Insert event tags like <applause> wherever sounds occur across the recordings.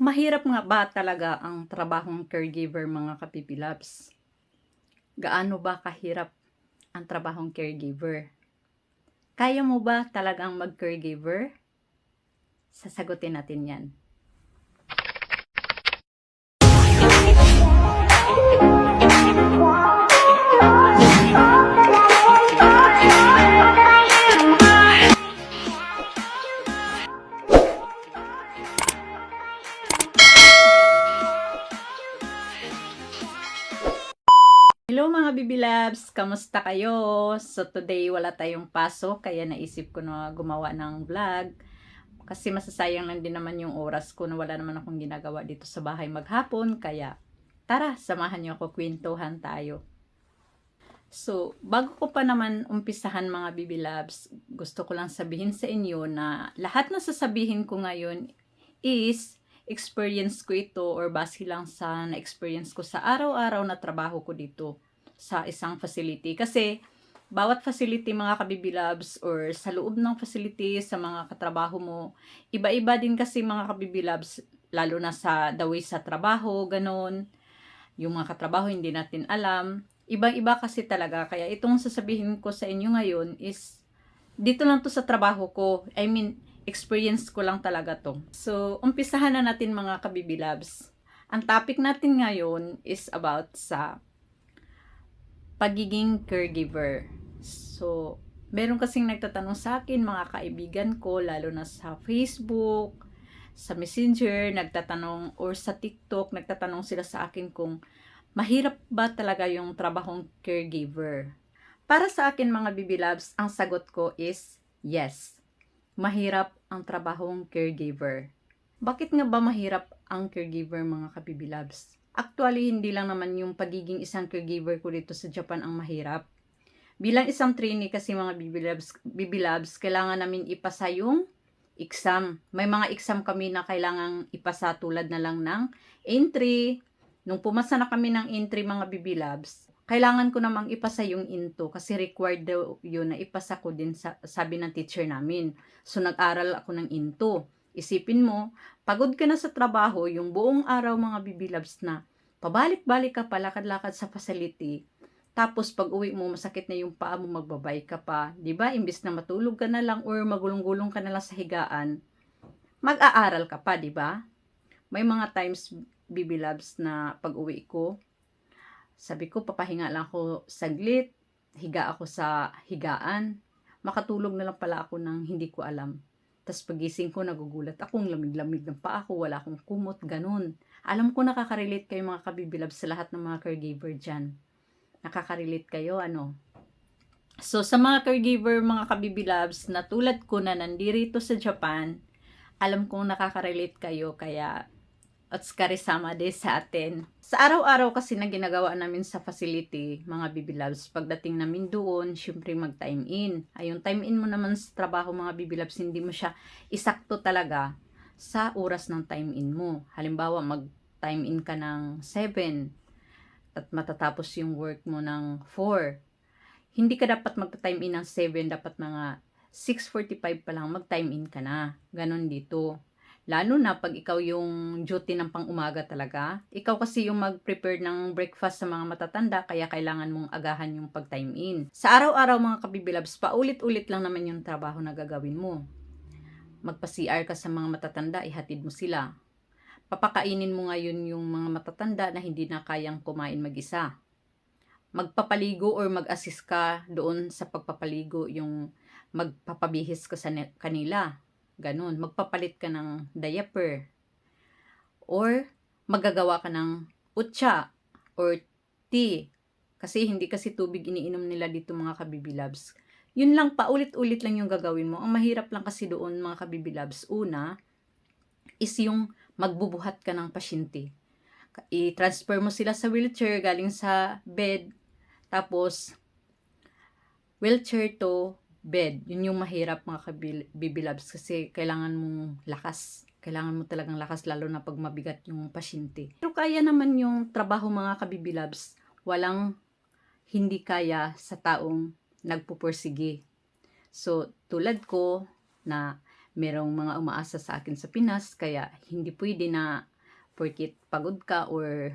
Mahirap nga ba talaga ang trabahong caregiver mga kapipilabs? Gaano ba kahirap ang trabahong caregiver? Kaya mo ba talagang mag-caregiver? Sasagutin natin yan. Hello mga Bibi Labs! Kamusta kayo? So today wala tayong pasok kaya naisip ko na gumawa ng vlog. Kasi masasayang lang din naman yung oras ko na wala naman akong ginagawa dito sa bahay maghapon. Kaya tara, samahan niyo ako kwentuhan tayo. So, bago ko pa naman umpisahan mga Bibi Labs, gusto ko lang sabihin sa inyo na lahat na sasabihin ko ngayon is experience ko ito or base lang sa na-experience ko sa araw-araw na trabaho ko dito sa isang facility. Kasi, bawat facility mga kabibilabs or sa loob ng facility sa mga katrabaho mo, iba-iba din kasi mga kabibilabs, lalo na sa the way sa trabaho, ganon. Yung mga katrabaho hindi natin alam. Iba-iba kasi talaga. Kaya itong sasabihin ko sa inyo ngayon is, dito lang to sa trabaho ko. I mean, experience ko lang talaga to. So, umpisahan na natin mga kabibilabs. Ang topic natin ngayon is about sa pagiging caregiver. So, meron kasing nagtatanong sa akin, mga kaibigan ko, lalo na sa Facebook, sa Messenger, nagtatanong, or sa TikTok, nagtatanong sila sa akin kung mahirap ba talaga yung trabahong caregiver. Para sa akin mga bibilabs, ang sagot ko is yes. Mahirap ang trabahong caregiver. Bakit nga ba mahirap ang caregiver mga kabibilabs? Actually, hindi lang naman yung pagiging isang caregiver ko dito sa Japan ang mahirap. Bilang isang trainee kasi mga bibilabs, bibilabs kailangan namin ipasa yung exam. May mga exam kami na kailangang ipasa tulad na lang ng entry. Nung pumasa na kami ng entry mga bibilabs, kailangan ko namang ipasa yung into kasi required daw yun na ipasa ko din sa, sabi ng teacher namin. So nag-aral ako ng into. Isipin mo, pagod ka na sa trabaho, yung buong araw mga bibilabs na pabalik-balik ka palakad-lakad sa facility. Tapos pag uwi mo, masakit na yung paa mo, magbabay ka pa. ba Imbis na matulog ka na lang or magulong-gulong ka na lang sa higaan, mag-aaral ka pa, ba? May mga times, bibilabs, na pag uwi ko, sabi ko, papahinga lang ako saglit, higa ako sa higaan, makatulog na lang pala ako ng hindi ko alam. Tapos pagising ko, nagugulat akong lamig-lamig ng paa ko, wala akong kumot, ganun. Alam ko nakaka-relate kayo mga kabibilab sa lahat ng mga caregiver dyan. Nakaka-relate kayo, ano? So, sa mga caregiver, mga kabibilabs, na tulad ko na nandirito sa Japan, alam kong nakaka-relate kayo, kaya Otskari-sama de sa atin. Sa araw-araw kasi na ginagawa namin sa facility, mga bibilabs, pagdating namin doon, syempre mag-time in. Ay, yung time in mo naman sa trabaho, mga bibilabs, hindi mo siya isakto talaga sa oras ng time in mo. Halimbawa, mag-time in ka ng 7 at matatapos yung work mo ng 4. Hindi ka dapat mag-time in ng 7, dapat mga 6.45 pa lang mag-time in ka na. Ganon dito. Lalo na pag ikaw yung duty ng pang-umaga talaga. Ikaw kasi yung mag-prepare ng breakfast sa mga matatanda, kaya kailangan mong agahan yung pag-time in. Sa araw-araw mga kabibilabs, paulit-ulit lang naman yung trabaho na gagawin mo. Magpa-CR ka sa mga matatanda, ihatid mo sila. Papakainin mo ngayon yung mga matatanda na hindi na kayang kumain mag-isa. Magpapaligo or mag-assist ka doon sa pagpapaligo yung magpapabihis ka sa kanila Ganon. Magpapalit ka ng diaper. Or, magagawa ka ng utsa or tea. Kasi hindi kasi tubig iniinom nila dito mga kabibilabs. Yun lang, paulit-ulit lang yung gagawin mo. Ang mahirap lang kasi doon mga kabibilabs. Una, is yung magbubuhat ka ng pasyente. I-transfer mo sila sa wheelchair galing sa bed. Tapos, wheelchair to bed. Yun yung mahirap mga kabibilabs kasi kailangan mong lakas. Kailangan mo talagang lakas lalo na pag mabigat yung pasyente. Pero kaya naman yung trabaho mga kabibilabs. Walang hindi kaya sa taong nagpupursige. So, tulad ko na merong mga umaasa sa akin sa Pinas, kaya hindi pwede na porkit pagod ka or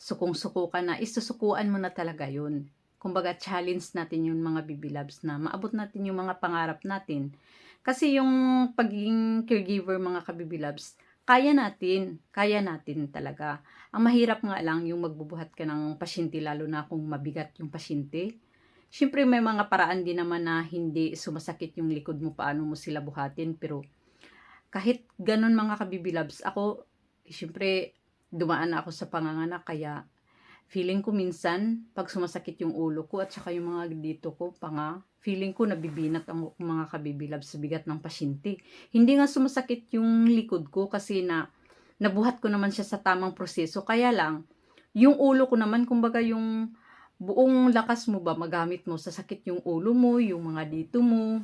sukong-suko ka na, isusukuan mo na talaga yun. Kumbaga, challenge natin yung mga bibilabs na maabot natin yung mga pangarap natin. Kasi yung pagiging caregiver mga kabibilabs, kaya natin, kaya natin talaga. Ang mahirap nga lang yung magbubuhat ka ng pasyente lalo na kung mabigat yung pasyente. Siyempre may mga paraan din naman na hindi sumasakit yung likod mo paano mo sila buhatin pero kahit ganun mga kabibilabs, ako siyempre dumaan na ako sa panganganak kaya feeling ko minsan pag sumasakit yung ulo ko at saka yung mga dito ko panga feeling ko nabibinat ang mga kabibilabs sa bigat ng pasyente. Hindi nga sumasakit yung likod ko kasi na nabuhat ko naman siya sa tamang proseso. Kaya lang, yung ulo ko naman, kumbaga yung buong lakas mo ba magamit mo sa sakit yung ulo mo, yung mga dito mo.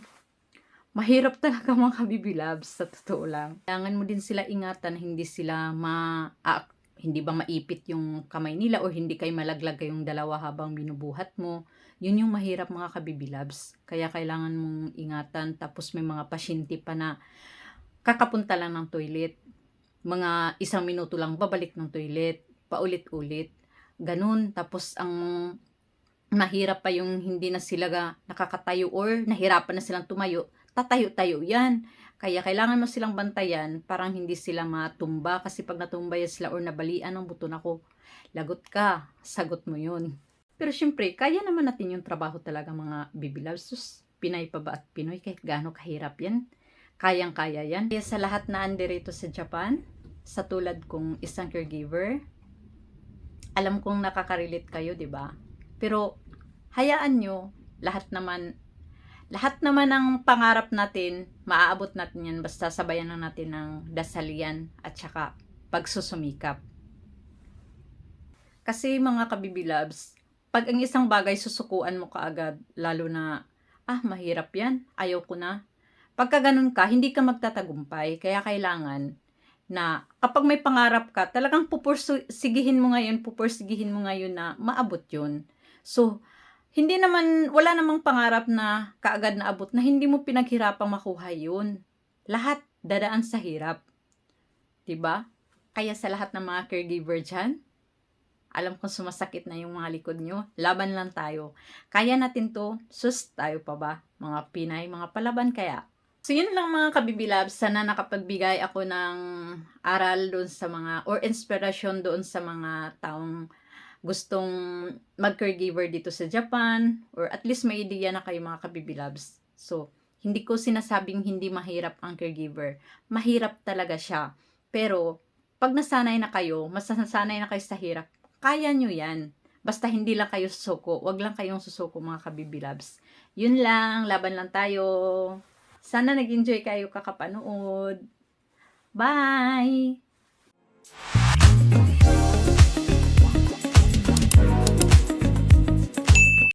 Mahirap talaga <laughs> mga kabibilabs, sa totoo lang. Kailangan mo din sila ingatan, hindi sila ma... hindi ba maipit yung kamay nila o hindi kayo malaglag kayong dalawa habang binubuhat mo. Yun yung mahirap mga kabibilabs. Kaya kailangan mong ingatan. Tapos may mga pasyente pa na kakapunta lang ng toilet. Mga isang minuto lang babalik ng toilet. Paulit-ulit. Ganun. Tapos ang mahirap pa yung hindi na sila nakakatayo or nahirapan na silang tumayo. Tatayo-tayo yan. Kaya kailangan mo silang bantayan parang hindi sila matumba kasi pag natumba yan sila or nabalian ng buto nako, lagot ka, sagot mo yun. Pero syempre, kaya naman natin yung trabaho talaga mga bibilabs. Sus, Pinay pa ba at Pinoy kahit gaano kahirap yan. Kayang-kaya yan. Kaya sa lahat na anderito sa Japan, sa tulad kong isang caregiver, alam kong nakaka-relate kayo, di ba? Pero hayaan nyo, lahat naman lahat naman ng pangarap natin, maaabot natin yan basta sabayan lang natin ng dasalian at saka pagsusumikap. Kasi mga kabibilabs, pag ang isang bagay susukuan mo kaagad, lalo na, ah, mahirap yan, ayaw ko na. Pagka ganun ka, hindi ka magtatagumpay, kaya kailangan na kapag may pangarap ka, talagang pupursigihin mo ngayon, pupursigihin mo ngayon na maabot yun. So, hindi naman, wala namang pangarap na kaagad na abot na hindi mo pinaghirapang makuha yun. Lahat dadaan sa hirap. ba? Kaya sa lahat ng mga caregiver dyan, alam kong sumasakit na yung mga likod nyo. Laban lang tayo. Kaya natin to. Sus, tayo pa ba? Mga Pinay, mga palaban kaya. So, yun lang mga kabibilabs. Sana nakapagbigay ako ng aral doon sa mga, or inspiration doon sa mga taong gustong mag-caregiver dito sa Japan or at least may idea na kayo mga kabibilabs. So, hindi ko sinasabing hindi mahirap ang caregiver. Mahirap talaga siya. Pero, pag nasanay na kayo, mas nasanay na kayo sa hirap, kaya nyo yan. Basta hindi lang kayo susuko. Huwag lang kayong susuko mga kabibilabs. Yun lang. Laban lang tayo. Sana nag-enjoy kayo kakapanood. Bye!